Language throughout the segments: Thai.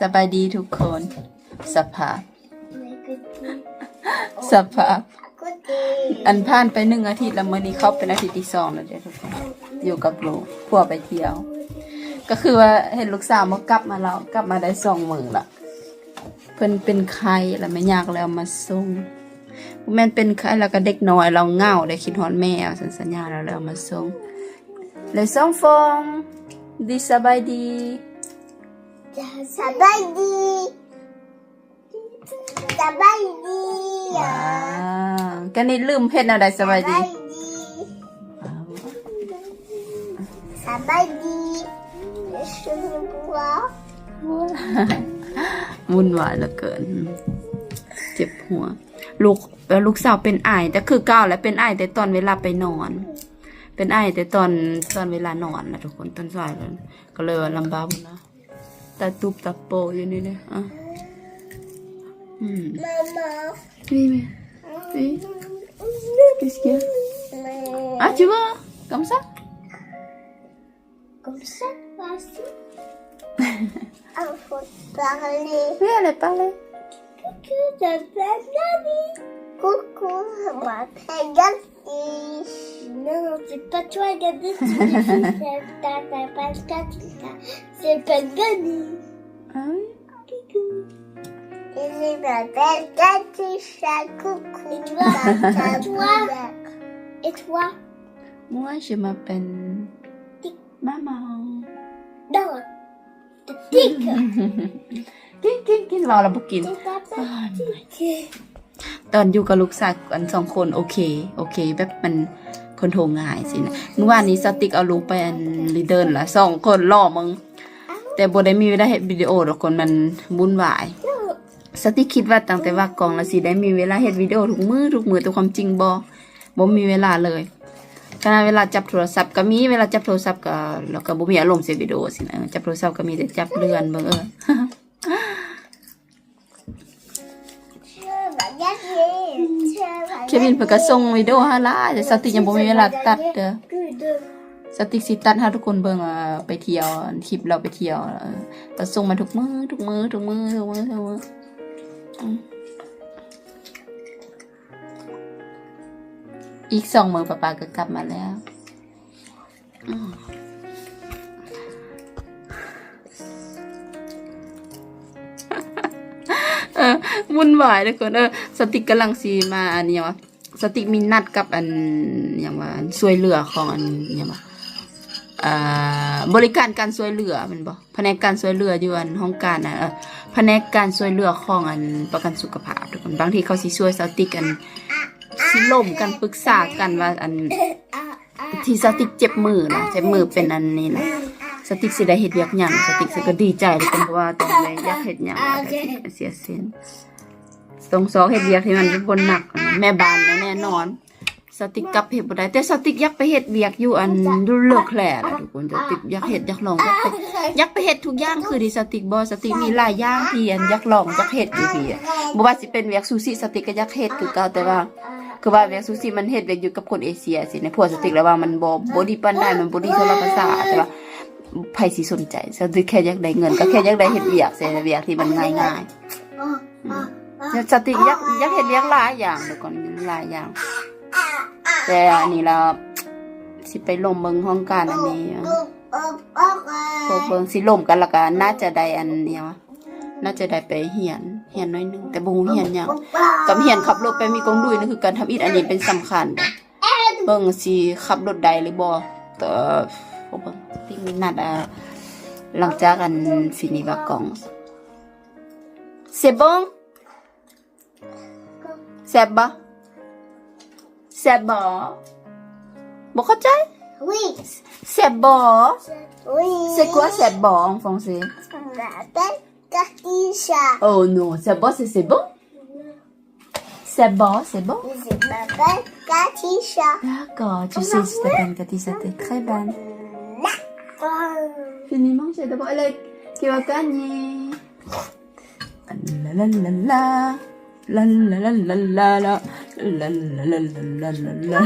สบายดีทุกคน สภาพ สภาพ อันผ่านไปหนึ่งอาทิตย์แล้วมื่อนี้เขาเป็นอาทิตย์ที่สองแล้วเดี๋ยวทุกคน อยู่กับลูกพวกไปเที่ยว ก็คือว่าเห็นลูกสาวมากลับมาแล้วกลับมาได้สองมือละเพิ่นเป็นไข้แล้วไม่อยากแล้วมาส่งแม่นเป็นไข้แล้วก็เด็กน้อยเราเหงาได้คิดฮอดแม่สัญสัญญาแล้วแล้วมาส่งเลยส่งฟองดีสบายดี สบายดีสบายดีว้าวกันนี่ลืมเฮ็ดแนวใดสบายดีสบายดีชื่อว่าวุ่นวายเหลือเกิน เจ็บหัว ลูกเอ่อลูกสาวเป็นไอายแต่คือเก้าวแล้วเป็นไอายแต่ตอนเวลาไปนอน เป็นไอายแต่ตอนตอนเวลานอนนะทุกคนตอนสายแล้วก็เลยว่าลำบากนะ ตาตุบตาโปอยู่นี่เนี่ยอะอืมมามา oui mais oui qu'est-ce qu'il y a ah tu vois comme ça comme ça voici il faut parler oui allez parler coucou je m'appelle Gabi coucou je m'appelle Gabi Non, c'est pas toi, Gabi, c'est pas C'est pas Gabi. Ah oui Coucou. Et je m'appelle Katisha, coucou. Et toi, bah, toi Et toi? Moi, je m'appelle... Maman. Non. Tic. Tic, tic, tic. Non, la bouquine. Oh, ตอนอยู่กับลูกสาวกันสองคนโอเค โอเค แบบมันคนโทรง่ายสินะเมื่อวานนี้สติกเอาลูกไปอันรีเดินละสองคนล่อมึง แต่บได้มีเวลาเฮ็ดวิดีโอหรอกคนมันวุ่นวาย สติกคิดว่าตั้งแต่ว่ากองละสิได้มีเวลาเฮ็ดวิดีโอทุกมือทุกมือแต่ความจริงบ่บ่มีเวลาเลยขณะเวลาจับโทรศัพท์ก็มีเวลาจับโทรศัพท์ก็แล้วก็บ่มีอารมณ์เสียวิดีโอสินะจับโทรศัพท์ก็มีแต่จับเลื่อนเบิ่งเออ เควินเพิ่นก็ส่งวิดีโอหาหลายแต่สติยังบ่มีเวลาตัดเด้อสติกสิตัดห้ทุกคนเบิ่งว่าไปเที่ยวคลิปเราไปเที่ยวเออก็ส่งมาทุกมือทุกมือทุกมือทุกมือทุกมือออีกสองมือป้าปาก็กลับมาแล้ว อืม วุ่นวายทุกคนเออสติกกำลังสีมาอันนี้วะสติกมีนัดกับอันอย่างว่าช่วยเหลือของอันอย่างว่าอ่าบริการการช่วยเหลือมันบ่แผนกการช่วยเหลืออยู่อันห้องการน่ะแผนกการช่วยเหลือของอันประกันสุขภาพทุกคนบางทีเขาสิช่วยสติกกันสิล่มกันปรึกษากันว่าอันที่สติกเจ็บมือนะเจ็บมือเป็นอันนี้นะ สติกสิได้เฮ็ดเวียกหยังสติกสิก็ดีใจเลยเพราะว่าตอนแรอยากเฮ็ดหยังเสียเส้นตรงสองเฮ็ดเวียกที่มันเป็นบนหนัก แม่บ้านนะแน่นอน สติกกลับเฮ็ดบ่ได้แต่สติกอยากไปเฮ็ดเวียกอยู่อันดูเลิกแหล่ล่ะทุกคนสติกอยากเฮ็ดอยากลองอยากไปอยากไปเฮ็ดทุกอย่างคือที่สติกบ่สติกมีหลายอย่างที่อันอยากลองอยากเฮ็ดอยู่พี่อะบ่ว่าสิเป็นเวียกซูชิสติกก็อยากเฮ็ดคือเก่าแต่ว่าคือว่าเวียกซูชิมันเฮ็ดเวียกอยู่กับคนเอเชียสิในพวกสติกแล้วว่ามันบ่บ่ดีปานใดมันบ่ดีสำหรับภาษาแต่ว่า ไผสิสนใจสติกแค่อยากได้เงิน ก็แค่อยากได้เฮ็ดเวียกใช่เวียกที่มันง่ายๆสติยักยักเห็นเลี้ยงหลายอย่างเดี๋ยวก่อนหลายอย่าง แต่อันนี้เราสิไปลมเบิงห้องการอันนี้พวกเบิงสิลมกันและกันน่าจะได้อันเนี้ยวะน่าจะได้ไปเหียนเหียนน้อยนึงแต่บูเหียนหยังกับเหียนขับรถไปมีกองดุยนี่นคือการทำอิฐอันนี้เป็นสำคัญ เบิ่งสิขับรถได้หรือบ่แต่ พวกเบิ่งที่มีนัดอะหลังจากอันฟินิวากอง C'est bon แซ่บบ่แซ่บบ่บ่เข้าใจ Oui, แซ่บบ่ oui. C'est quoi แซ่บบ่ en français Je m'appelle Katisha. Oh non, แซ่บบ่ c'est c'est bon แซ่บบ่ c'est bon Je m'appelle Katisha. D'accord, tu sais, je t'appelle Cathy, ça t'est très bonne. Fini de manger d'abord, Alec, qui va gagner La la la la La la la la la la La la la la la la la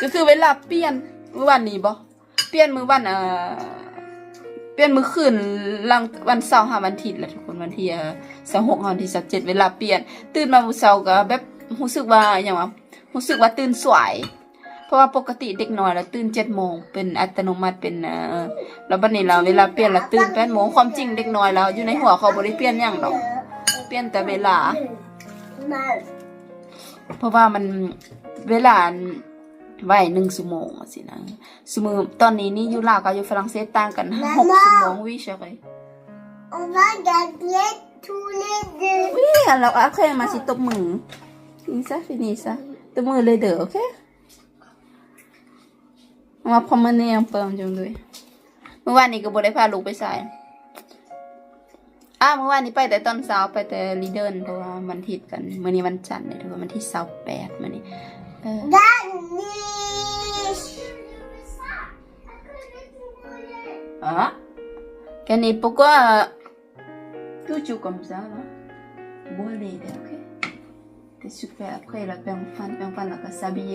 ก็คือเวลาเปลี่ยนมือวันนี้บ่เปลี่ยนมือวันเอ่อเปลี่ยนมือคืนหลังวันเสาร์หาวันอาทิตย์แหละทุกคนวันที่เอ่อ26วันที่27เวลาเปลี่ยน ตื่นมามื้อเช้าก็แบบรู้สึกว่าหยังวะรู้สึกว่าตื่นสวย ราะว่าปกติเด็กน้อยแล้วตื่น7โมงเป็นอัตโนมัติเป็นเอ่อแล้วบัดนี้เราเวลาเปลี่ยนแล้วตื่น8โมงความจริงเด็กน้อยแล้วอยู่ในหัวเขาบ่ได้เปลี่ยนหยังดอก เปลี่ยนแต่เวลามาเพราะว่ามันเวลาไว้หนึ่งชั่วโมงอะสินะสมมติตอนนี้นี่อยู่ลาวกับอยู่ฝรั่งเศสต่างกันหกชั่วโมงวิใช่ไหม On va gagner tous les deux. วิเราโอเคมาสิตบมือฟินิซะฟินิซะตบมือเลยเด้อโอเค มาพอมาแนมเปิมจังเลยเมื่อวานนี้ก็บ่ได้พาลูกไปใส่อ้าเมื่อวานนี้ไปแต่ตอนเช้าไปแต่รีเดินเพราะว่ามันทิดกันเมื่อนี้วันจันทร์เลยถือว่ามันที่เสาแปดมื่อนี้ด้านนี้อะแกนี่ปุ๊กว่ากูจูกำซาเนาะบัวเลยเด้อโอเคแต่สุดแปลกเคยละแปลงฟันแปลงฟันแล้วก็ซาบิเย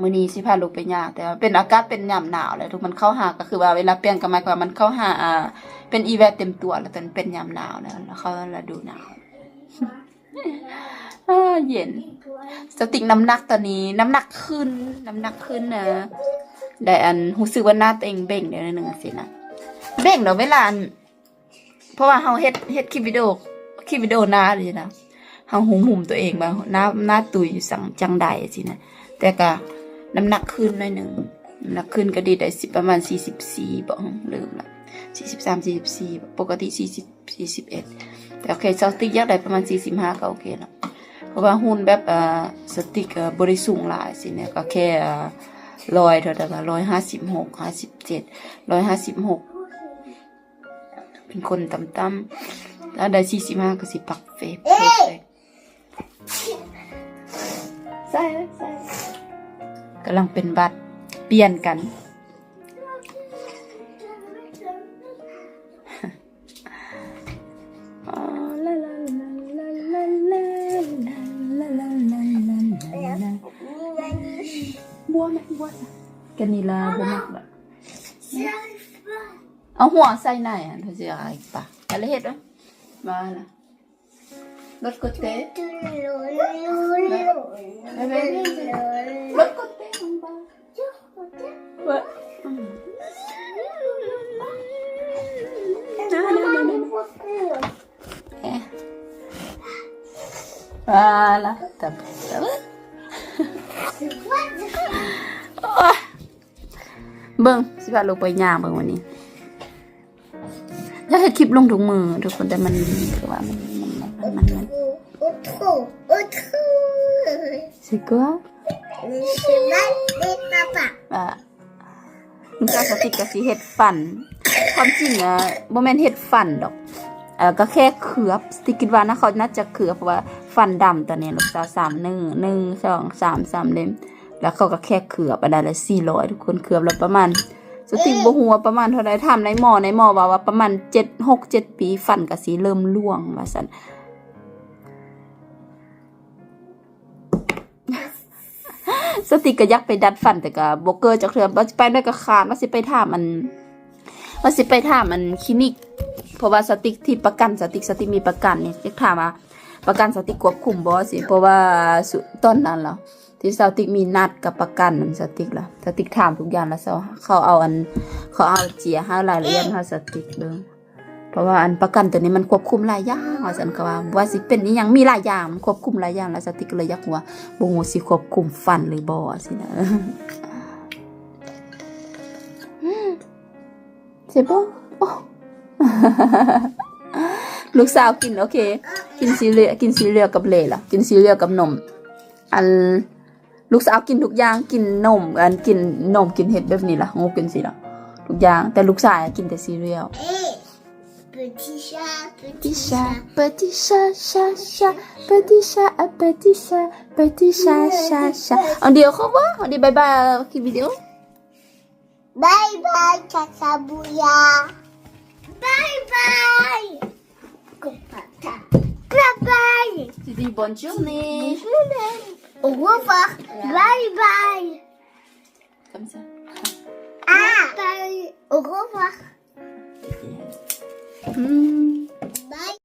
มื้อนี้สิพาลูกไปยากแต่ว่าเป็นอากาศเป็นยามหนาวแล้วทุกมันเข้าหาก็คือว่าเวลาเปลี่ยนก็หมายความว่ามันเข้าหาอ่าเป็นอีแวตเต็มตัวแล้วตอนเป็นยามหนาวแล้วแล้วเขาฤดูหนาวเย็นสติกน้ำหนักตอนนี้ น้ำหนักขึ้น น้ำหนักขึ้นนะได้อันรู้สึกว่าหน้าตัวเองเบ่งเดี๋ยวนึงสินะเบ่งเนาะเวลาอันเพราะว่าเฮาเฮ็ดเฮ็ดคลิปวิดีโอคลิปวิดีโอหน้าเลยนะเฮาหุมหุมตัวเองบางหน้าหน้าตุยอยู่สังจังใดสินะแต่ก็ น้ำหนักขึ้นหน่อยหนึงน้ำหนักขึ้นก็ดีได้สิประมาณ44บ่ลืมละ43 44ปกติ40 41แต่โอเคเซาติกอยากได้ประมาณ45ก็โอเคแล้วเพราะว่าหุ่นแบบเอ่อสติกเอ่อบ่ได้สูงหลายสิเนี่ยก็แค่เอ่อร้อยเท่านั้นร้อยห้าสิบหกห้าสิบเจ็ดร้อยห้าสิบหกเป็นคนต่ำๆแล้วได้สี่สิบห้าก็สิปักเฟฟใส่ใส่ กำลังเป็นวัด เปลี่ยนกัน บัวไหมบัวกันนี่ละบัวมักละเอาหัวใส่ไหนอ่ะเธอจะอะไรปะอะไรเหตุอ่ะมาละรถกดเตะรถกดเตะ What? No, no, no, no. É. Ah, lá. Tá bom, tá bom. เบิ้งสิว่าลงไปย่างเบิ้งวันนี้ถ้าเห็นคลิปลงถุงมือทุกคนแต่มันคือว่ามันมันมันมันมันโอ้โหโอ้โห C'est quoi อะมันก็สติกกะสิเฮ็ดฟัน ความจริงอะบ่แม่นเฮ็ดฟันดอกเออก็แค่เขือบสติกคิดว่านะเขาน่าจะเขือบเพราะว่าฟันดำตอนนี้ลูกสาวสามหนึ่งหนึ่งสองสามสามเล่มแล้วเขาก็แค่เขือบอันนั้นละสี่ร้อยทุกคนเขือบแล้วประมาณสติกบ่ฮู้ว่าประมาณเท่าใดถามในหมอในหมอว่าว่าประมาณเจ็ดหกเจ็ดปีฟันก็สิเริ่มร่วงว่าซั่น สติกก็ยักไปดัดฟันแต่ก็บเกอร์จากเทือว่าสิไปได้ก็ขาดว่าสิไปถามมันว่าสิไปถามมันคลินิก เพราะว่าสติกที่ประกันสติกสติกมีประกันเนี่ยจะถามว่าประกันสติกควบคุมบอสิเพราะว่าสุต้นนั้นแล้วที่สติกมีนัดกับประกันนั่นสติกละสติกถามทุกอย่างแล้วเขาเอาอันเขาเอาเจียให้รายละเอียดให้สติกเด้อ เพราะว่าอันประกันตัวนี้มันควบคุมหลายอย่างว่าสันก็ว่าว่าสิเป็นอีหยังมีหลายอย่างควบคุมหลายอย่างแล้วสติก็เลยอยากว่าบงูสิควบคุมฟันหรือบอสินะเจ็บปะลูกสาวกินโอเค กินซีเรียลกินซีเรียลกับเลล่ะ กินซีเรียลกับนม อันลูกสาวกินทุกอย่างกินนม อันกินนมกินเห็ดแบบนี้ล่ะงูกินสิล่ะทุกอย่างแต่ลูกชายกินแต่ซีเรียล petit chat, petit chat, petit chat, chat, chat, petit chat, petit chat, petit chat, chat, chat. On dit au revoir, on dit bye bye à vidéo? Bye bye, Kakabouya. Bye bye. Compata. Bye bye. Tu dis bonne journée. Au revoir. Bye bye. Comme ça. Ah. Bye. Au revoir. 嗯。